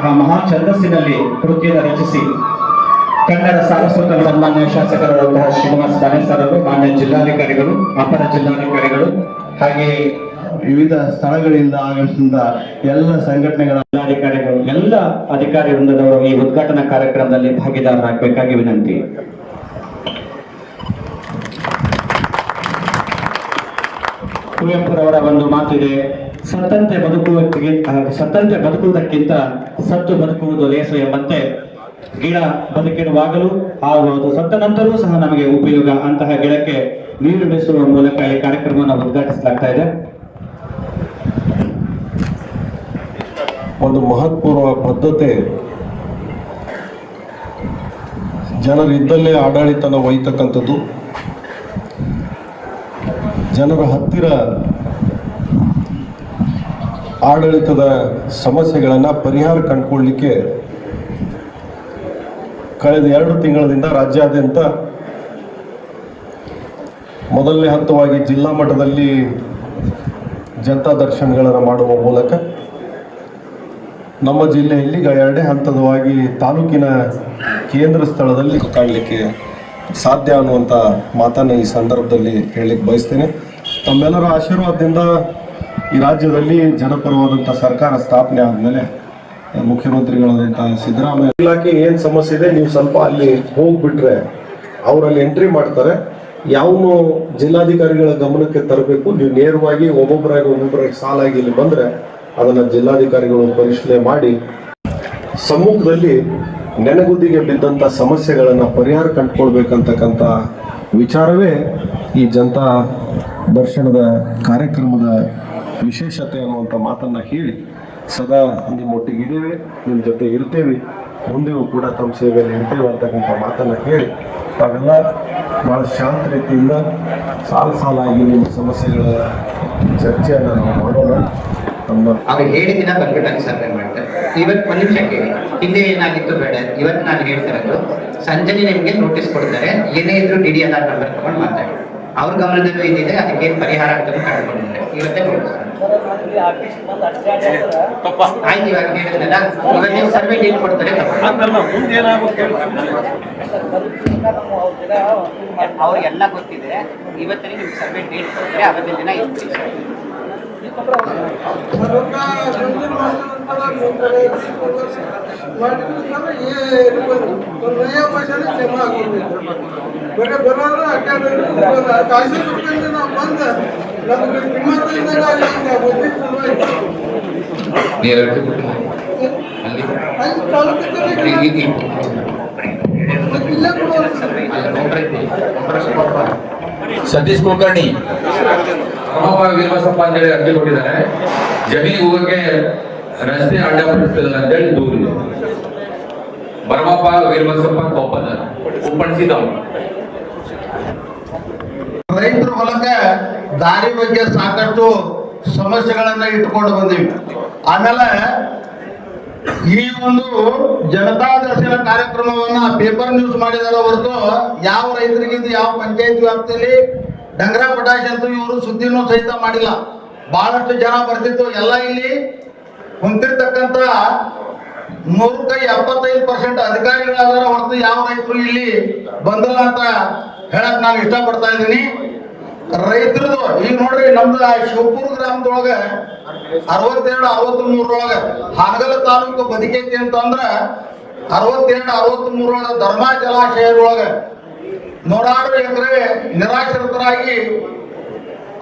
ಆ ಮಹಾ ಛಂದಸ್ಸಿನಲ್ಲಿ ಕೃತಿಯನ್ನು ರಚಿಸಿ ಕನ್ನಡ ಸಾರಸ್ವತ ಸನ್ಮಾನ್ಯ ಶಾಸಕರಾದಂತಹ ಶ್ರೀನಿವಾಸ ದಾನೆ ಸರ್ ಅವರು, ಮಾನ್ಯ ಜಿಲ್ಲಾಧಿಕಾರಿಗಳು, ಅಪರ ಜಿಲ್ಲಾಧಿಕಾರಿಗಳು ಹಾಗೆ ವಿವಿಧ ಸ್ಥಳಗಳಿಂದ ಆಗಮಿಸಿದ ಎಲ್ಲ ಸಂಘಟನೆಗಳ ಜಿಲ್ಲಾಧಿಕಾರಿಗಳು, ಎಲ್ಲ ಅಧಿಕಾರಿ ವೃಂದದವರು ಈ ಉದ್ಘಾಟನಾ ಕಾರ್ಯಕ್ರಮದಲ್ಲಿ ಭಾಗಿದಾರರಾಗಬೇಕಾಗಿ ವಿನಂತಿ. ಕುವೆಂಪುರವರ ಒಂದು ಮಾತಿದೆ. ಸತ್ತಂತೆ ಬದುಕುವುದಕ್ಕೆ ಸತ್ತಂತೆ ಬದುಕುವುದಕ್ಕಿಂತ ಸತ್ತು ಬದುಕುವುದು ಲೇಸು ಎಂಬಂತೆ ಗಿಡ ಬದುಕಿರುವಾಗಲೂ ಹಾಗೂ ಅದು ಸತ್ತ ನಂತರವೂ ಸಹ ನಮಗೆ ಉಪಯೋಗ. ಅಂತಹ ಗಿಡಕ್ಕೆ ನೀರುಣಿಸುವ ಮೂಲಕ ಈ ಕಾರ್ಯಕ್ರಮವನ್ನು ಉದ್ಘಾಟಿಸಲಾಗ್ತಾ ಇದೆ. ಒಂದು ಮಹತ್ವಪೂರ್ವ ಬದ್ಧತೆ ಜನರಿದ್ದಲ್ಲೇ ಆಡಳಿತನ ಒಯ್ತಕ್ಕಂಥದ್ದು ಜನರ ಹತ್ತಿರ ಆಡಳಿತದ ಸಮಸ್ಯೆಗಳನ್ನು ಪರಿಹಾರ ಕಂಡುಕೊಳ್ಳಲಿಕ್ಕೆ ಕಳೆದ ಎರಡು ತಿಂಗಳಿಂದ ರಾಜ್ಯಾದ್ಯಂತ ಮೊದಲನೇ ಹಂತವಾಗಿ ಜಿಲ್ಲಾ ಮಟ್ಟದಲ್ಲಿ ಜನತಾ ದರ್ಶನಗಳನ್ನು ಮಾಡುವ ಮೂಲಕ ನಮ್ಮ ಜಿಲ್ಲೆಯಲ್ಲಿ ಈಗ ಎರಡನೇ ಹಂತದವಾಗಿ ತಾಲೂಕಿನ ಕೇಂದ್ರ ಸ್ಥಳದಲ್ಲಿ ಕಾಣಲಿಕ್ಕೆ ಸಾಧ್ಯ ಅನ್ನುವಂಥ ಮಾತನ್ನು ಈ ಸಂದರ್ಭದಲ್ಲಿ ಹೇಳಲಿಕ್ಕೆ ಬಯಸ್ತೇನೆ. ತಮ್ಮೆಲ್ಲರ ಆಶೀರ್ವಾದದಿಂದ ಈ ರಾಜ್ಯದಲ್ಲಿ ಜನಪರವಾದಂಥ ಸರ್ಕಾರ ಸ್ಥಾಪನೆ ಆದಮೇಲೆ ಮುಖ್ಯಮಂತ್ರಿಗಳಾದಂಥ ಸಿದ್ದರಾಮಯ್ಯ ಇಲಾಖೆ ಏನು ಸಮಸ್ಯೆ ಇದೆ, ನೀವು ಸ್ವಲ್ಪ ಅಲ್ಲಿ ಹೋಗ್ಬಿಟ್ರೆ ಅವರಲ್ಲಿ ಎಂಟ್ರಿ ಮಾಡ್ತಾರೆ. ಯಾವನು ಜಿಲ್ಲಾಧಿಕಾರಿಗಳ ಗಮನಕ್ಕೆ ತರಬೇಕು, ನೀವು ನೇರವಾಗಿ ಒಬ್ಬೊಬ್ಬರಾಗಿ ಒಬ್ಬೊಬ್ಬರಾಗಿ ಸಾಲಾಗಿ ಇಲ್ಲಿ ಬಂದರೆ ಅದನ್ನು ಜಿಲ್ಲಾಧಿಕಾರಿಗಳು ಪರಿಶೀಲನೆ ಮಾಡಿ. ಸಮ್ಮುಖದಲ್ಲಿ ನೆನೆಗುದಿಗೆ ಬಿದ್ದಂಥ ಸಮಸ್ಯೆಗಳನ್ನು ಪರಿಹಾರ ಕಂಡುಕೊಳ್ಬೇಕಂತಕ್ಕಂಥ ವಿಚಾರವೇ ಈ ಜನತಾ ದರ್ಶನದ ಕಾರ್ಯಕ್ರಮದ ವಿಶೇಷತೆ ಅನ್ನುವಂಥ ಮಾತನ್ನು ಹೇಳಿ ಸದಾ ನಿಮ್ಮೊಟ್ಟಿಗಿದ್ದೇವೆ ನಿಮ್ಮ ಜೊತೆ ಇರ್ತೇವೆ. ಮುಂದೆಯೂ ಕೂಡ ತಮ್ಮ ಸೇವೆಯಲ್ಲಿ ಇರ್ತೇವೆ ಅಂತಕ್ಕಂಥ ಮಾತನ್ನು ಹೇಳಿ ತಾವೆಲ್ಲ ಭಾಳ ಶಾಂತ ರೀತಿಯಿಂದ ಸಾಲು ಸಾಲಾಗಿ ನಿಮ್ಮ ಸಮಸ್ಯೆಗಳ ಚರ್ಚೆಯನ್ನು ನಾವು ಮಾಡೋಣ. ಅವ್ರು ಹೇಳಿದ ದಿನ ಬಂದ್ಬಿಟ್ಟು ಸರ್ವೆ ಮಾಡ್ತಾರೆ. ಇವತ್ತು ಒಂದು ನಿಮಿಷ ಕೇಳಿ ಹಿಂದೆ ಏನಾಗಿತ್ತು ಬೇಡ, ಇವತ್ತು ನಾನು ಹೇಳ್ತಿರೋದು ಸಂಜೆ ನಿಮ್ಗೆ ನೋಟಿಸ್ ಕೊಡ್ತಾರೆ. ಏನೇ ಇದ್ರು ಡಿ ಡಿ ಆಧಾರ್ ನಂಬರ್ ತಗೊಂಡು ಮಾತಾಡಿ. ಅವ್ರ ಗಮನದಲ್ಲೂ ಇದ್ದಿದೆ ಅದಕ್ಕೆ ಏನ್ ಪರಿಹಾರ ಆಗ್ತದೆ ಕಂಡುಕೊಂಡಿದ್ದಾರೆ ಇವತ್ತೇ ಆಯ್ತು ಇವಾಗ ಹೇಳಿದ್ರಲ್ಲ ಇವಾಗ ನೀವು ಸರ್ವೆ ಡೇಟ್ ಕೊಡ್ತಾರೆ. ಅವ್ರಿಗೆಲ್ಲ ಗೊತ್ತಿದೆ ಇವತ್ತೇ ನಿಮ್ಗೆ ಸರ್ವೆ ಡೇಟ್ ಕೊಡ್ತಾರೆ ಅವತ್ತಿನ ದಿನ ಇರ್ತೀವಿ. ಬರೀ ಬರೋರು ಅಡ್ಡಾಡೋರು ಕಾಸು ಕೊಡ್ಕೊಂಡು ನಾವು ಬಂದು ನಮಗೆ ಕಿಮ್ಮತ್ತಿಲ್ದಂಗೆ ಆಗಿದೆ ಗೊತ್ತಿತ್ತು ನೀರು ಅಲ್ಲಿ ಅಲ್ಲಿ ತಾಲೂಕಿನಲ್ಲಿ ಈ- ಈ- ಇಲ್ಲೇ ಕೊಡೋರು ಅಲ್ಲಿ ಕೌಂಟರ್ ಐತಿ ಕೌಂಟರ್ ಅಷ್ಟೇ ಕೊಡ್ಬಾ. ಸತೀಶ್ ಕುಲಕರ್ಣಿ ರಾಮಪ್ಪ ವೀರಬಸಪ್ಪ ಅಂತೇಳಿ ಅರ್ಜಿ ಕೊಟ್ಟಿದ್ದಾರೆ. ಜಮೀನಿಗೆ ಹೋಗಕ್ಕೆ ರಸ್ತೆ ಅಡ್ಡಪಡಿಸ್ತಿಲ್ಲ ಅಂತೇಳಿ ದೂರಿದೆ. ಭರಮಪ್ಪ ವೀರಬಸಪ್ಪ ಕೊಪ್ಪದ ಉಪ್ಪಣಿಸಿದವು ರೈತರ ಹೊಲಕ್ಕೆ ದಾರಿ ಬಗ್ಗೆ ಸಾಕಷ್ಟು ಸಮಸ್ಯೆಗಳನ್ನ ಇಟ್ಕೊಂಡು ಬಂದೀವಿ. ಆಮೇಲೆ ಈ ಒಂದು ಜನತಾ ದರ್ಶನ ಕಾರ್ಯಕ್ರಮವನ್ನ ಪೇಪರ್ ನ್ಯೂಸ್ ಮಾಡಿದಾರ ಹೊರತು ಯಾವ ರೈತರಿಗಿಂತ ಯಾವ ಪಂಚಾಯತ್ ವ್ಯಾಪ್ತಿಯಲ್ಲಿ ಡಂಗರ ಪಟಾಶ್ ಅಂತೂ ಇವರು ಸುದ್ದಿನೂ ಸಹಿತ ಮಾಡಿಲ್ಲ. ಬಹಳಷ್ಟು ಜನ ಬರ್ತಿತ್ತು ಎಲ್ಲ ಇಲ್ಲಿ ಕುಂತಿರ್ತಕ್ಕಂಥ ನೂರಕ್ಕ ಎಪ್ಪತ್ತೈದು ಪರ್ಸೆಂಟ್ ಅಧಿಕಾರಿಗಳಾದಾರ ಹೊರತು ಯಾವ ರೈತರು ಇಲ್ಲಿ ಬಂದಿಲ್ಲ ಅಂತ ಹೇಳಕ್ ನಾನು ಇಷ್ಟಪಡ್ತಾ ಇದ್ದೀನಿ. ರೈತರದು, ಈಗ ನೋಡ್ರಿ ನಮ್ದು ಶಿವಪುರ ಗ್ರಾಮದೊಳಗ ಅರವತ್ತೆರಡು ಅರವತ್ತ್ ಮೂರೊಳಗ ಹಾನಗಲ ತಾಲೂಕು ಬದುಕೈತಿ ಅಂತಂದ್ರ ಅರವತ್ತೆರಡು ಅರವತ್ತ್ ಮೂರೊಳಗ ಧರ್ಮಾ ಜಲಾಶಯದೊಳಗ ನೂರಾರು ಎಕರೆ ನಿರಾಶ್ರಿತರಾಗಿ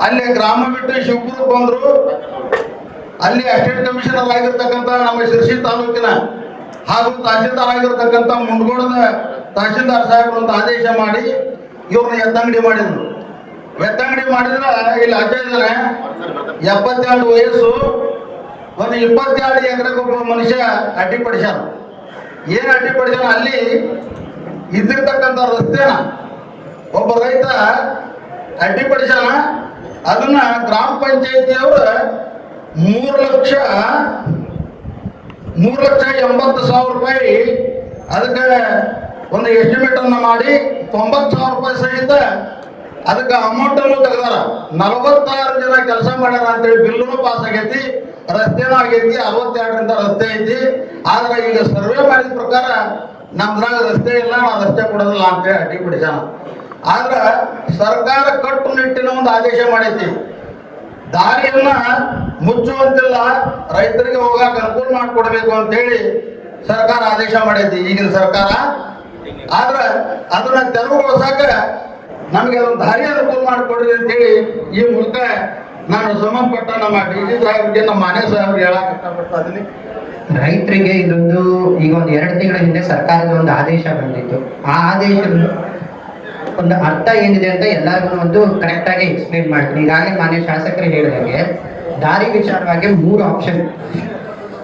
ಅಲ್ಲಿ ಗ್ರಾಮ ಬಿಟ್ಟು ಶಿವಪುರಕ್ಕೆ ಬಂದ್ರು. ಅಲ್ಲಿ ಅಸ್ಟೇಟ್ ಕಮಿಷನರ್ ಆಗಿರ್ತಕ್ಕಂಥ ನಮ್ಮ ಶಿರ್ಸಿ ತಾಲೂಕಿನ ಹಾಗೂ ತಹಸೀಲ್ದಾರ್ ಆಗಿರ್ತಕ್ಕಂಥ ಮುಂಡಗೋಡದ ತಹಸೀಲ್ದಾರ್ ಸಾಹೇಬರು ಅಂತ ಆದೇಶ ಮಾಡಿ ಇವ್ರನ್ನ ಎತ್ತಂಗಡಿ ಮಾಡಿದ್ರು. ಎತ್ತಂಗಡಿ ಮಾಡಿದ್ರೆ ಇಲ್ಲಿ ಅಜ್ಜ ಎಪ್ಪತ್ತೆರಡು ವಯಸ್ಸು. ಒಂದು ಇಪ್ಪತ್ತೆರಡು ಎಕರೆಗೊಬ್ಬ ಮನುಷ್ಯ ಅಡ್ಡಿಪಡಿಸ್ಯಾರ ಏನು ಅಡ್ಡಿಪಡಿಸ್ಯಾರ ಅಲ್ಲಿ ಇದ್ದಿರ್ತಕ್ಕಂಥ ರಸ್ತೆನ ಒಬ್ಬ ರೈತ ಅಡ್ಡಿಪಡಿಸ್ಯಾನ ಅದನ್ನ ಗ್ರಾಮ ಪಂಚಾಯತಿಯವರು ಮೂರು ಲಕ್ಷ ಮೂರು ಲಕ್ಷ ಎಂಬತ್ತು ಸಾವಿರ ರೂಪಾಯಿ ಅದಕ್ಕೆ ಒಂದು ಎಸ್ಟಿಮೇಟ್ ಅನ್ನ ಮಾಡಿ ತೊಂಬತ್ತು ಸಾವಿರ ರೂಪಾಯಿ ಸಹಿತ ಅದಕ್ಕೆ ಅಮೌಂಟ್ ಅನ್ನು ತೆಗ್ದಾರ. ನಲವತ್ತಾರು ಜನ ಕೆಲಸ ಮಾಡ್ಯಾರ ಅಂತೇಳಿ ಬಿಲ್ಲುನು ಪಾಸ್ ಆಗೈತಿ, ರಸ್ತೆನೂ ಆಗೈತಿ, ಅರವತ್ತೆರಡರಿಂದ ರಸ್ತೆ ಐತಿ. ಆದ್ರೆ ಈಗ ಸರ್ವೆ ಮಾಡಿದ ಪ್ರಕಾರ ನಮ್ದ್ರಾಗ ರಸ್ತೆ ಇಲ್ಲ, ನಾವು ರಸ್ತೆ ಕೊಡೋದಿಲ್ಲ ಅಂತೇಳಿ ಅಡ್ಡಿ ಬಿಡಿಸ್ಯಾನ ಆದ್ರೆ ಸರ್ಕಾರ ಕಟ್ಟುನಿಟ್ಟಿನ ಒಂದು ಆದೇಶ ಮಾಡೈತಿ. ದಾರಿಯನ್ನ ಮುಚ್ಚುವಂತಿಲ್ಲ, ರೈತರಿಗೆ ಹೋಗಾಕ ಅನುಕೂಲ ಮಾಡಿಕೊಡ್ಬೇಕು ಅಂತೇಳಿ ಸರ್ಕಾರ ಆದೇಶ ಮಾಡೈತಿ, ಈಗಿನ ಸರ್ಕಾರ. ಆದ್ರ ಅದನ್ನ ತೆರವುಗೊಳಿಸಾಕ ನಮಗೆ ಅದೊಂದು ದಾರಿ ಅನುಕೂಲ ಮಾಡಿಕೊಡ್ರಿ ಅಂತೇಳಿ ಈ ಮೂಲಕ ನಾನು ಸಂಬಂಧಪಟ್ಟ ನಮ್ಮ ಡಿ ಜಿ ಸಾಹೇಬ್ರಿಗೆ ನಮ್ಮ ಮನೆ ಸಾಹೇಬ್ರಿಗೆ ಹೇಳಕ್ ಇಷ್ಟಪಡ್ತಾ ಇದೀನಿ. ರೈತರಿಗೆ ಇದೊಂದು ಈಗ ಒಂದು ಎರಡು ತಿಂಗಳ ಹಿಂದೆ ಸರ್ಕಾರದ ಒಂದು ಆದೇಶ ಬಂದಿತ್ತು. ಆ ಆದೇಶದ ಒಂದು ಅರ್ಥ ಏನಿದೆ ಅಂತ ಎಲ್ಲರಿಗೂ ಒಂದು ಕರೆಕ್ಟ್ ಆಗಿ ಎಕ್ಸ್ಪ್ಲೇನ್ ಮಾಡ್ತೀನಿ. ಈಗಾಗಲೇ ಮಾನ್ಯ ಶಾಸಕರು ಹೇಳಿದಂಗೆ ದಾರಿ ವಿಚಾರವಾಗಿ ಮೂರು ಆಪ್ಷನ್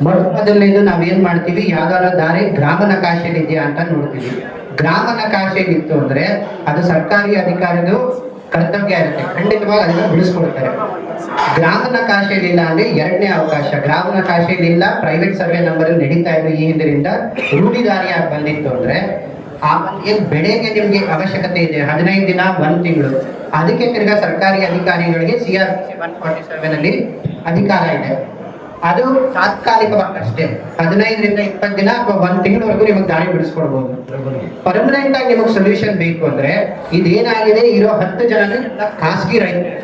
ಮೊಟ್ಟ ನಾವು ನಾವೇನ್ ಮಾಡ್ತೀವಿ? ಯಾವ್ದಾದ್ರು ದಾರಿ ಗ್ರಾಮ ನಕಾಶೆಯಲ್ಲಿ ಅಂತ ನೋಡ್ತೀವಿ. ಗ್ರಾಮ ನಕಾಶೆಯಲ್ಲಿ ಇತ್ತು ಅಂದ್ರೆ ಅದು ಸರ್ಕಾರಿ ಅಧಿಕಾರಿದು ಕರ್ತವ್ಯ ಇರುತ್ತೆ. ಖಂಡಿತವಾಗಿ ಅದನ್ನು ಬಿಡಿಸ್ಕೊಡ್ತಾರೆ ಗ್ರಾಮನ ನಕಾಶೆಯಲ್ಲಿ ಇಲ್ಲ ಅಂದ್ರೆ ಎರಡನೇ ಅವಕಾಶ. ಗ್ರಾಮನ ಕಾಶೆಲಿಲ್ಲ ಪ್ರೈವೇಟ್ ಸರ್ವೆ ನಂಬರ್ ನಡೀತಾ ಇದೆ ಈ ಹಿಂದಿನಿಂದ ರೂಢಿದಾರಿಯಾಗಿ ಬಂದಿತ್ತು ಅಂದ್ರೆ ಏನ್ ಬೆಳೆಗೆ ನಿಮ್ಗೆ ಅವಶ್ಯಕತೆ ಇದೆ. ಹದಿನೈದು ದಿನ, ಒಂದ್ ತಿಂಗಳು. ಅದಕ್ಕೆ ತಿರ್ಗಾ ಸರ್ಕಾರಿ ಅಧಿಕಾರಿಗಳಿಗೆ C R one forty seven ಅಲ್ಲಿ ಅಧಿಕಾರ ಇದೆ. ಅದು ತಾತ್ಕಾಲಿಕವಾಗಷ್ಟೇ. ಹದಿನೈದರಿಂದ ಇಪ್ಪತ್ತು ದಿನ ಅಥವಾ ಒಂದ್ ತಿಂಗಳವರೆಗೂ ನಿಮಗೆ ದಾರಿ ಬಿಡಿಸ್ಕೊಡ್ಬೋದು. ಪರ್ಮನೆಂಟ್ ಆಗಿ ನಿಮಗೆ ಸೊಲ್ಯೂಷನ್ ಬೇಕು ಅಂದ್ರೆ ಇದೇನಾಗಿದೆ, ಇರೋ ಹತ್ತು ಜನ ಖಾಸಗಿ ರೈತರು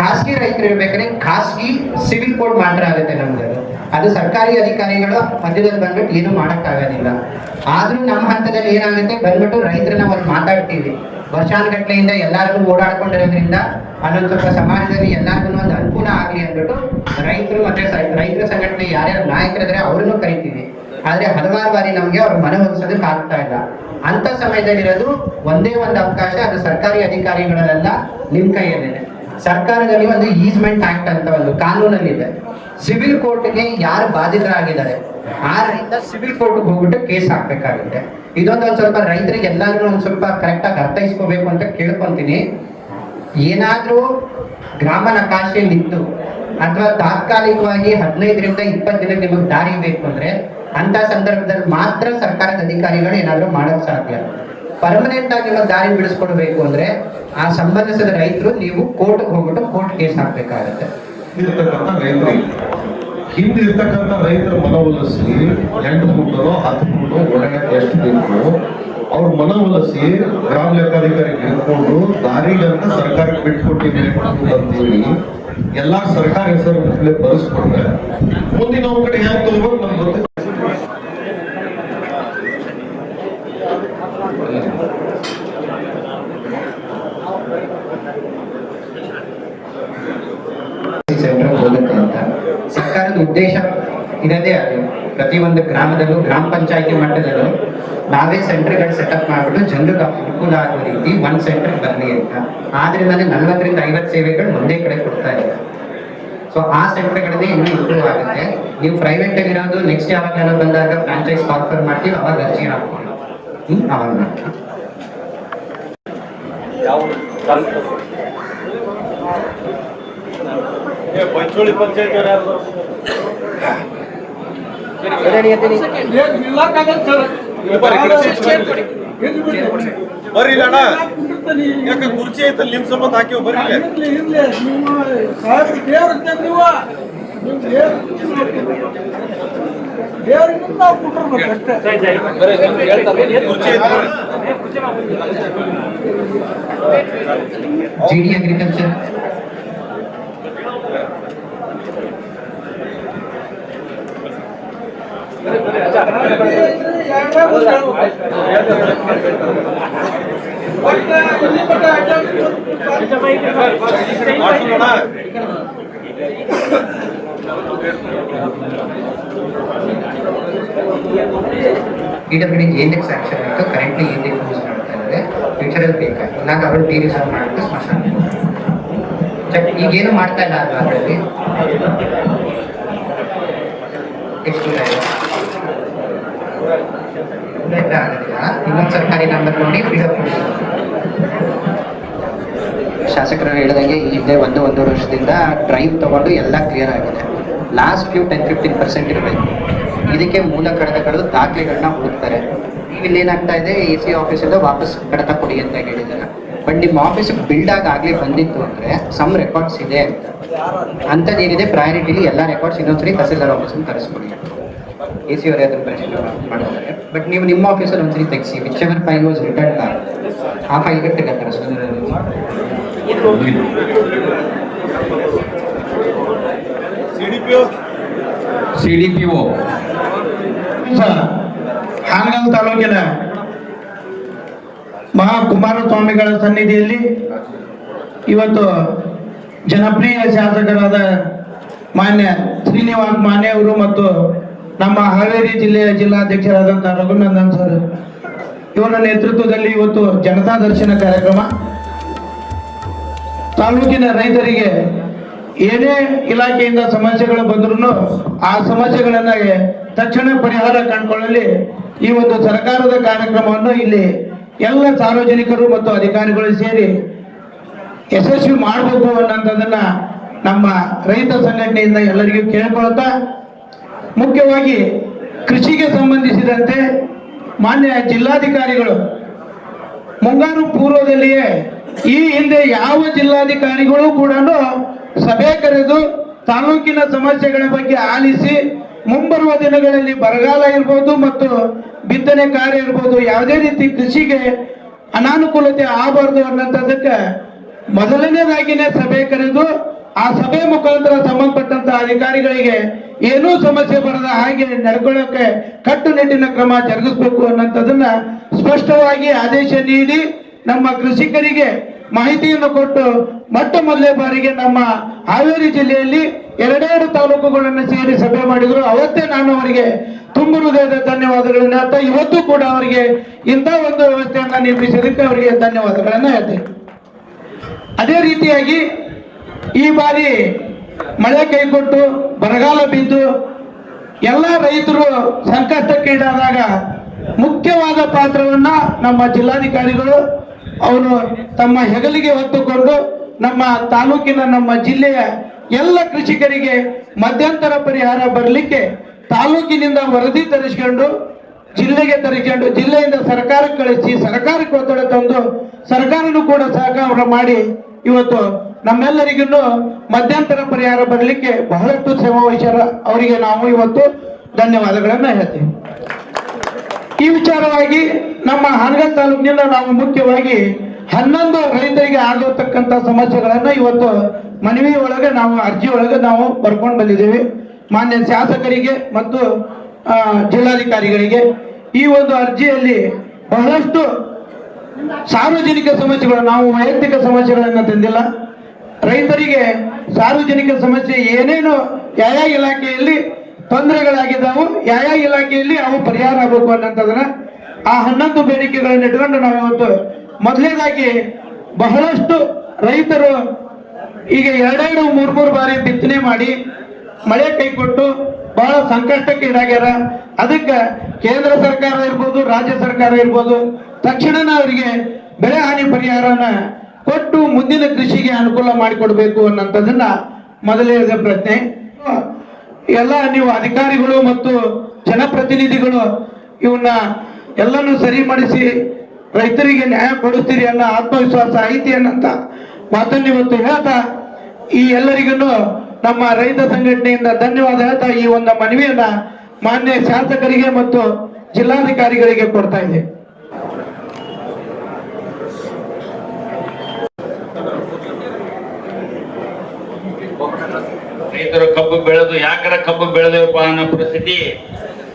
ಖಾಸಗಿ ರೈತರು ಇರ್ಬೇಕಾದ್ರೆ ಖಾಸಗಿ ಸಿವಿಲ್ ಕೋಡ್ ಮಾತ್ರ ಆಗುತ್ತೆ ನಮ್ಗೆ ಅದು ಸರ್ಕಾರಿ ಅಧಿಕಾರಿಗಳು ಮಧ್ಯದಲ್ಲಿ ಬಂದ್ಬಿಟ್ಟು ಏನು ಮಾಡೋಕ್ಕಾಗೋದಿಲ್ಲ. ಆದ್ರೂ ನಮ್ಮ ಹಂತದಲ್ಲಿ ಏನಾಗುತ್ತೆ? ಬಂದ್ಬಿಟ್ಟು ರೈತರನ್ನ ಒಂದು ಮಾತಾಡ್ತೀವಿ. ವರ್ಷಾನುಗಟ್ಲೆಯಿಂದ ಎಲ್ಲರಿಗೂ ಓಡಾಡ್ಕೊಂಡಿರೋದ್ರಿಂದ ಅಲ್ಲೊಂದು ಸ್ವಲ್ಪ ಸಮಾಜದಲ್ಲಿ ಎಲ್ಲರಿಗೂ ಒಂದು ಅನುಕೂಲ ಆಗಲಿ ಅಂದ್ಬಿಟ್ಟು ರೈತರು ಮತ್ತೆ ರೈತರ ಸಂಘಟನೆ ಯಾರ್ಯಾರು ನಾಯಕರಿದ್ರೆ ಅವ್ರನ್ನು ಕರಿತೀವಿ. ಆದ್ರೆ ಹಲವಾರು ಬಾರಿ ನಮ್ಗೆ ಅವ್ರ ಮನವೊಲಿಸೋದಕ್ಕೆ ಆಗ್ತಾ ಇಲ್ಲ. ಅಂತ ಸಮಯದಲ್ಲಿರೋದು ಒಂದೇ ಒಂದು ಅವಕಾಶ ಅದು ಸರ್ಕಾರಿ ಅಧಿಕಾರಿಗಳಲ್ಲೆಲ್ಲ ನಿಮ್ಮ ಕೈಯಲ್ಲಿದೆ. ಸರ್ಕಾರದಲ್ಲಿ ಒಂದು ಈಸ್ಮೆಂಟ್ ಆಕ್ಟ್ ಅಂತ ಒಂದು ಕಾನೂನಲ್ಲಿದೆ. ಸಿವಿಲ್ ಕೋರ್ಟ್ಗೆ ಯಾರು ಬಾಧಿತರಾಗಿದ್ದಾರೆ ಆ ರೈತ ಸಿವಿಲ್ ಕೋರ್ಟ್ಗೆ ಹೋಗ್ಬಿಟ್ಟು ಕೇಸ್ ಹಾಕ್ಬೇಕಾಗುತ್ತೆ. ಇದೊಂದು ಒಂದ್ ಸ್ವಲ್ಪ ರೈತರಿಗೆ ಎಲ್ಲಾದ್ರೂ ಒಂದ್ ಸ್ವಲ್ಪ ಕರೆಕ್ಟ್ ಆಗಿ ಅರ್ಥೈಸ್ಕೋಬೇಕು ಅಂತ ಕೇಳ್ಕೊಂತೀನಿ. ಏನಾದ್ರೂ ಗ್ರಾಮ ನಕಾಶೆಯಲ್ಲಿತ್ತು ಅಥವಾ ತಾತ್ಕಾಲಿಕವಾಗಿ ಹದಿನೈದರಿಂದ ಇಪ್ಪತ್ತು ದಿನ ನಿಮಗೆ ದಾರಿ ಬೇಕು ಅಂದ್ರೆ, ಅಂತ ಸಂದರ್ಭದಲ್ಲಿ ಮಾತ್ರ ಸರ್ಕಾರದ ಅಧಿಕಾರಿಗಳು ಏನಾದರೂ ಮಾಡೋಕ್ಕೆ ಸಾಧ್ಯ. ಪರ್ಮನೆಂಟ್ ಆಗಿ ನಿಮಗೆ ದಾರಿ ಬಿಡಿಸ್ಕೊಡ್ಬೇಕು ಅಂದ್ರೆ, ಆ ಸಂಬಂಧಿಸಿದ ರೈತರು ನೀವು ಕೋರ್ಟ್ಗೆ ಹೋಗ್ಬಿಟ್ಟು ಕೋರ್ಟ್ ಕೇಸ್ ಹಾಕ್ಬೇಕಾಗತ್ತೆ. ಇರ್ತಕ್ಕಂಥ ರೈತರು ಹಿಂದೆ ಇರ್ತಕ್ಕಂಥ ರೈತರ ಮನವೊಲಿಸಿ ಎಂಟು ಫುಟೋ ಹತ್ತು ಫುಟೋ ಒಳಗೆ ಎಷ್ಟು ಬೇಕು ಅವ್ರ ಮನವೊಲಿಸಿ ಗ್ರಾಮ ಲೆಕ್ಕಾಧಿಕಾರಿಗೆ ಹಿಡ್ಕೊಂಡು ದಾರಿಗಂತ ಸರ್ಕಾರಕ್ಕೆ ಬಿಟ್ಕೊಟ್ಟಿದ್ದೀವಿ ಎಲ್ಲಾ ಸರ್ಕಾರ ಹೆಸರು ಬರೆಸ್ಕೊಂಡ್ರೆ, ಮುಂದಿನ ಅವ್ರ ಕಡೆ ಹೆಂಗ್ ತಗೋಬೇಕು ನಮ್ಗೆ ಗೊತ್ತಿಲ್ಲ ಸೆಂಟರ್ ಹೋಗುತ್ತೆ ಅಂತ ಸರ್ಕಾರದ ಉದ್ದೇಶ ಇರೋದೇ ಅದು. ಪ್ರತಿಯೊಂದು ಗ್ರಾಮದಲ್ಲೂ, ಗ್ರಾಮ ಪಂಚಾಯತಿ ಮಟ್ಟದಲ್ಲೂ ನಾವೇ ಸೆಂಟರ್ಗಳು ಸೆಟಪ್ ಮಾಡಿಬಿಟ್ಟು ಜನರಿಗೆ ಅನುಕೂಲ ಆಗೋ ರೀತಿ ಒನ್ ಸೆಂಟರ್ ಬರಲಿ ಅಂತ. ಆದ್ರಿಂದ ನಲ್ವತ್ತರಿಂದ ಐವತ್ತು ಸೇವೆಗಳು ಒಂದೇ ಕಡೆ ಕೊಡ್ತಾ ಇದೆ ಸೊ ಆ ಸೆಂಟರ್ಗಳಲ್ಲಿ ಇನ್ನೂ ಇಂಪ್ರೂವ್ ಆಗುತ್ತೆ. ನೀವು ಪ್ರೈವೇಟ್ ಆಗಿರೋದು ನೆಕ್ಸ್ಟ್ ಯಾವಾಗ ಏನೋ ಬಂದಾಗ ಫ್ರಾಂಚೈಸ್ ಕಾನ್ಫರ್ ಮಾಡ್ತೀವಿ, ಅವಾಗ ಅರ್ಜಿ ಹಾಕೋಣ ಹ್ಞೂ ಅವಾಗ ಮಾಡ್ತೀವಿ. ಬರ್ರಿ ಅಣ್ಣ ಯಾಕೆ ಕುರ್ಚಿ ಐತಲ್ಲ ನಿಮ್ ಸಂಬಂಧ ಹಾಕಿವ್ ಬರ್ರಿ ಇರ್ಲಿ ಇರ್ಲಿ ಬರ್ರಿ. G D agriculture action currently annex use ಮಾಡ್ತಾ ಇದ್ದಾರೆ. ಫ್ಯೂಚರಲ್ಲಿ ಬೇಕಾಗಿ ಇಲ್ಲಾಂದ್ರೆ ಅವರು ಟಿ ರಿಸರ್ವ್ ಮಾಡಿಬಿಟ್ಟು ಈಗೇನು ಮಾಡ್ತಾ ಇಲ್ಲ ಅದರಲ್ಲಿ? ಎಷ್ಟು ದೂರ ಇದೆ? ದೂರ ಇಲ್ಲ ಆಗೋದಿಲ್ಲ ಇನ್ನೊಂದು ಸರ್ಕಾರಿ ನೋಡಿ ಶಾಸಕರು ಹೇಳಿದಂಗೆ ಈ ಹಿಂದೆ ಒಂದು ಒಂದು ವರ್ಷದಿಂದ ಡ್ರೈವ್ ತಗೊಂಡು ಎಲ್ಲ ಕ್ಲಿಯರ್ ಆಗಿದೆ. Last few ten fifteen percent ಇರಬೇಕು. ಇದಕ್ಕೆ ಮೂಲ ಕಡತಗಳು ದಾಖಲೆಗಳನ್ನ ಹುಡುಕ್ತಾರೆ. ಇಲ್ಲಿ ಏನಾಗ್ತಾ ಇದೆ ಎ ಸಿ ಆಫೀಸಿಂದ ವಾಪಸ್ ಕಡತ ಕೊಡಿ ಅಂತ ಹೇಳಿದ್ದಾರೆ. ಬಟ್ ನಿಮ್ಮ ಆಫೀಸ್ ಬಿಲ್ಡ್ ಆಗಲಿ ಬಂದಿತ್ತು ಅಂದ್ರೆ ಸಮ್ ರೆಕಾರ್ಡ್ಸ್ ಇದೆ ಅಂತ. ಅಂಥದ್ದೇನಿದೆ ಪ್ರಯಾರಿಟಿಲಿ ಎಲ್ಲ ರೆಕಾರ್ಡ್ಸ್ ಇನ್ನೊಂದ್ಸರಿ ತಹಸೀಲ್ದಾರ್ ಆಫೀಸ್ ತರಿಸ್ಕೊಡಿ ಎ ಸಿ ಅವರೇ ಅದನ್ನು ಪರಿಶೀಲನೆ ಮಾಡಿದ್ದಾರೆ. ಬಟ್ ನೀವು ನಿಮ್ಮ ಆಫೀಸಲ್ಲಿ ಒಂದ್ಸರಿ ತೆಗಿಸಿ which ever file was return ಆ ಫೈಲ್ಗೆ ಗೆ ತೆಗೆದ್ರೆ C D P O Hanagal ತಾಲೂಕಿನ ಮಹಾ ಕುಮಾರಸ್ವಾಮಿಗಳ ಸನ್ನಿಧಿಯಲ್ಲಿ ಇವತ್ತು ಜನಪ್ರಿಯ ಶಾಸಕರಾದ ಮಾನ್ಯ ಶ್ರೀನಿವಾಸ್ ಮಾನೆ ಅವರು ಮತ್ತು ನಮ್ಮ ಹಾವೇರಿ ಜಿಲ್ಲೆಯ ಜಿಲ್ಲಾಧ್ಯಕ್ಷರಾದಂತಹ ರಘುನಂದನ್ ಸರ್, ಇವರ ನೇತೃತ್ವದಲ್ಲಿ ಇವತ್ತು ಜನತಾ ದರ್ಶನ ಕಾರ್ಯಕ್ರಮ. ತಾಲೂಕಿನ ರೈತರಿಗೆ ಏನೇ ಇಲಾಖೆಯಿಂದ ಸಮಸ್ಯೆಗಳು ಬಂದ್ರು ಆ ಸಮಸ್ಯೆಗಳನ್ನ ತಕ್ಷಣ ಪರಿಹಾರ ಕಂಡುಕೊಳ್ಳಲಿ. ಈ ಒಂದು ಸರ್ಕಾರದ ಕಾರ್ಯಕ್ರಮವನ್ನು ಇಲ್ಲಿ ಎಲ್ಲ ಸಾರ್ವಜನಿಕರು ಮತ್ತು ಅಧಿಕಾರಿಗಳು ಸೇರಿ ಯಶಸ್ವಿ ಮಾಡಬೇಕು ಅನ್ನೋದನ್ನ ನಮ್ಮ ರೈತ ಸಂಘಟನೆಯಿಂದ ಎಲ್ಲರಿಗೂ ಕೇಳ್ಕೊಳ್ತಾ ಮುಖ್ಯವಾಗಿ ಕೃಷಿಗೆ ಸಂಬಂಧಿಸಿದಂತೆ ಮಾನ್ಯ ಜಿಲ್ಲಾಧಿಕಾರಿಗಳು, ಮುಂಗಾರು ಪೂರ್ವದಲ್ಲಿಯೇ ಈ ಹಿಂದೆ ಯಾವ ಜಿಲ್ಲಾಧಿಕಾರಿಗಳು ಕೂಡ ಸಭೆ ಕರೆದು ತಾಲೂಕಿನ ಸಮಸ್ಯೆಗಳ ಬಗ್ಗೆ ಆಲಿಸಿ ಮುಂಬರುವ ದಿನಗಳಲ್ಲಿ ಬರಗಾಲ ಇರ್ಬೋದು ಮತ್ತು ಬಿತ್ತನೆ ಕಾರ್ಯ ಇರ್ಬೋದು ಯಾವುದೇ ರೀತಿ ಕೃಷಿಗೆ ಅನಾನುಕೂಲತೆ ಆಗಬಾರ್ದು ಅನ್ನೋಂಥದ್ದಕ್ಕೆ ಮೊದಲನೇದಾಗಿನೇ ಸಭೆ ಕರೆದು ಆ ಸಭೆ ಮುಖಾಂತರ ಸಂಬಂಧಪಟ್ಟಂತ ಅಧಿಕಾರಿಗಳಿಗೆ ಏನೂ ಸಮಸ್ಯೆ ಬರದ ಹಾಗೆ ನಡ್ಕೊಳ್ಳೋಕೆ ಕಟ್ಟುನಿಟ್ಟಿನ ಕ್ರಮ ಜರುಗಿಸಬೇಕು ಅನ್ನೋಂಥದ್ದನ್ನ ಸ್ಪಷ್ಟವಾಗಿ ಆದೇಶ ನೀಡಿ ನಮ್ಮ ಕೃಷಿಕರಿಗೆ ಮಾಹಿತಿಯನ್ನು ಕೊಟ್ಟು ಮೊಟ್ಟ ಮೊದಲೇ ಬಾರಿಗೆ ನಮ್ಮ ಹಾವೇರಿ ಜಿಲ್ಲೆಯಲ್ಲಿ ಎರಡೆರಡು ತಾಲೂಕುಗಳನ್ನು ಸೇರಿ ಸಭೆ ಮಾಡಿದ್ರು. ಅವತ್ತೇ ನಾನು ಅವರಿಗೆ ತುಂಬ ಹೃದಯದ ಧನ್ಯವಾದಗಳನ್ನ ಹೇಳ್ತಾ ಇವತ್ತು ಕೂಡ ಅವರಿಗೆ ಇಂಥ ಒಂದು ವ್ಯವಸ್ಥೆಯನ್ನು ನಿರ್ಮಿಸಿದಕ್ಕೆ ಅವರಿಗೆ ಧನ್ಯವಾದಗಳನ್ನು ಹೇಳ್ತೇನೆ. ಅದೇ ರೀತಿಯಾಗಿ ಈ ಬಾರಿ ಮಳೆ ಕೈಕೊಟ್ಟು ಬರಗಾಲ ಬಿದ್ದು ಎಲ್ಲ ರೈತರು ಸಂಕಷ್ಟಕ್ಕೀಡಾದಾಗ ಮುಖ್ಯವಾದ ಪಾತ್ರವನ್ನ ನಮ್ಮ ಜಿಲ್ಲಾಧಿಕಾರಿಗಳು, ಅವರು ತಮ್ಮ ಹೆಗಲಿಗೆ ಹೊತ್ತುಕೊಂಡು ನಮ್ಮ ತಾಲೂಕಿನ ನಮ್ಮ ಜಿಲ್ಲೆಯ ಎಲ್ಲ ಕೃಷಿಕರಿಗೆ ಮಧ್ಯಂತರ ಪರಿಹಾರ ಬರಲಿಕ್ಕೆ ತಾಲೂಕಿನಿಂದ ವರದಿ ತರಿಸ್ಕೊಂಡು, ಜಿಲ್ಲೆಗೆ ತರಿಸ್ಕೊಂಡು, ಜಿಲ್ಲೆಯಿಂದ ಸರ್ಕಾರಕ್ಕೆ ಕಳಿಸಿ, ಸರ್ಕಾರಕ್ಕೆ ಒತ್ತಡ ತಂದು, ಸರ್ಕಾರನು ಕೂಡ ಸಹಕಾರ ಮಾಡಿ ಇವತ್ತು ನಮ್ಮೆಲ್ಲರಿಗೂ ಮಧ್ಯಂತರ ಪರಿಹಾರ ಬರಲಿಕ್ಕೆ ಬಹಳಷ್ಟು ಶ್ರಮ ವಹಿಸ್ಯಾರ ಅವರಿಗೆ ನಾವು ಇವತ್ತು ಧನ್ಯವಾದಗಳನ್ನು ಹೇಳ್ತೀವಿ. ಈ ವಿಚಾರವಾಗಿ ನಮ್ಮ ಹಾನಗಲ್ ತಾಲೂಕಿನಿಂದ ನಾವು ಮುಖ್ಯವಾಗಿ ಹನ್ನೊಂದು ರೈತರಿಗೆ ಆಗಿರ್ತಕ್ಕಂಥ ಸಮಸ್ಯೆಗಳನ್ನ ಇವತ್ತು ಮನವಿ ಒಳಗೆ ನಾವು, ಅರ್ಜಿ ಒಳಗೆ ನಾವು ಬರ್ಕೊಂಡು ಬಂದಿದ್ದೇವೆ. ಮಾನ್ಯ ಶಾಸಕರಿಗೆ ಮತ್ತು ಜಿಲ್ಲಾಧಿಕಾರಿಗಳಿಗೆ ಈ ಒಂದು ಅರ್ಜಿಯಲ್ಲಿ ಬಹಳಷ್ಟು ಸಾರ್ವಜನಿಕ ಸಮಸ್ಯೆಗಳು, ನಾವು ವೈಯಕ್ತಿಕ ಸಮಸ್ಯೆಗಳನ್ನು ತಂದಿಲ್ಲ. ರೈತರಿಗೆ ಸಾರ್ವಜನಿಕ ಸಮಸ್ಯೆ ಏನೇನು ಯಾವ ಇಲಾಖೆಯಲ್ಲಿ ತೊಂದರೆಗಳಾಗಿದ್ದಾವು ಯಾವ ಇಲಾಖೆಯಲ್ಲಿ ಅವು ಪರಿಹಾರ ಆಗಬೇಕು ಅನ್ನೋಂಥದನ್ನ ಆ ಹನ್ನೊಂದು ಬೇಡಿಕೆಗಳನ್ನು ಇಟ್ಕೊಂಡು ನಾವು ಇವತ್ತು ಮೊದಲನೇದಾಗಿ ಬಹಳಷ್ಟು ರೈತರು ಈಗ ಎರಡೆರಡು ಮೂರ್ ಮೂರು ಬಾರಿ ಬಿತ್ತನೆ ಮಾಡಿ ಮಳೆ ಕೈ ಕೊಟ್ಟು ಬಹಳ ಸಂಕಷ್ಟಕ್ಕೆ ಈಡಾಗ್ಯಾರ. ಅದಕ್ಕೆ ಕೇಂದ್ರ ಸರ್ಕಾರ ಇರ್ಬೋದು, ರಾಜ್ಯ ಸರ್ಕಾರ ಇರ್ಬೋದು, ತಕ್ಷಣನ ಅವರಿಗೆ ಬೆಳೆ ಹಾನಿ ಪರಿಹಾರನ ಕೊಟ್ಟು ಮುಂದಿನ ಕೃಷಿಗೆ ಅನುಕೂಲ ಮಾಡಿಕೊಡ್ಬೇಕು ಅನ್ನೋಂಥದ್ದನ್ನ ಮೊದಲೇದ ಪ್ರಶ್ನೆ. ಎಲ್ಲ ನೀವು ಅಧಿಕಾರಿಗಳು ಮತ್ತು ಜನಪ್ರತಿನಿಧಿಗಳು ಇವನ್ನ ಎಲ್ಲನೂ ಸರಿ ಮಾಡಿಸಿ ರೈತರಿಗೆ ನ್ಯಾಯ ಕೊಡುತ್ತೀರಿ ಅನ್ನೋ ಆತ್ಮವಿಶ್ವಾಸ ಐತಿ ಅನ್ನಂತ ಮಾತನ್ನು ಇವತ್ತು ಹೇಳ್ತಾ, ಈ ಎಲ್ಲರಿಗೂ ನಮ್ಮ ರೈತ ಸಂಘಟನೆಯಿಂದ ಧನ್ಯವಾದ ಹೇಳ್ತಾ ಈ ಒಂದು ಮನವಿಯನ್ನ ಮಾನ್ಯ ಶಾಸಕರಿಗೆ ಮತ್ತು ಜಿಲ್ಲಾಧಿಕಾರಿಗಳಿಗೆ ಕೊಡ್ತಾ ಇದೆ ರೈತರು ಕಬ್ಬು ಬೆಳೆದು, ಯಾಕರ ಕಬ್ಬು ಬೆಳೆದೇವಪ್ಪ ಅನ್ನೋ ಪರಿಸ್ಥಿತಿ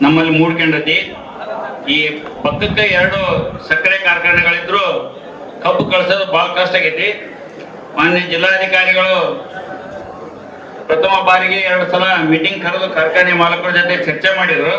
ನಮ್ಮಲ್ಲಿ ಮೂಡ್ಕೊಂಡತಿ. ಈ ಪಕ್ಕಕ್ಕೆ ಎರಡು ಸಕ್ಕರೆ ಕಾರ್ಖಾನೆಗಳಿದ್ರು, ಕಬ್ಬು ಕಳ್ಸೋದು ಬಹಳ ಕಷ್ಟ ಆಗೈತಿ. ಮಾನ್ಯ ಜಿಲ್ಲಾಧಿಕಾರಿಗಳು ಪ್ರಥಮ ಬಾರಿಗೆ ಎರಡು ಸಲ ಮೀಟಿಂಗ್ ಕರೆದು ಕಾರ್ಖಾನೆ ಮಾಲಕರ ಜೊತೆ ಚರ್ಚೆ ಮಾಡಿದ್ರು.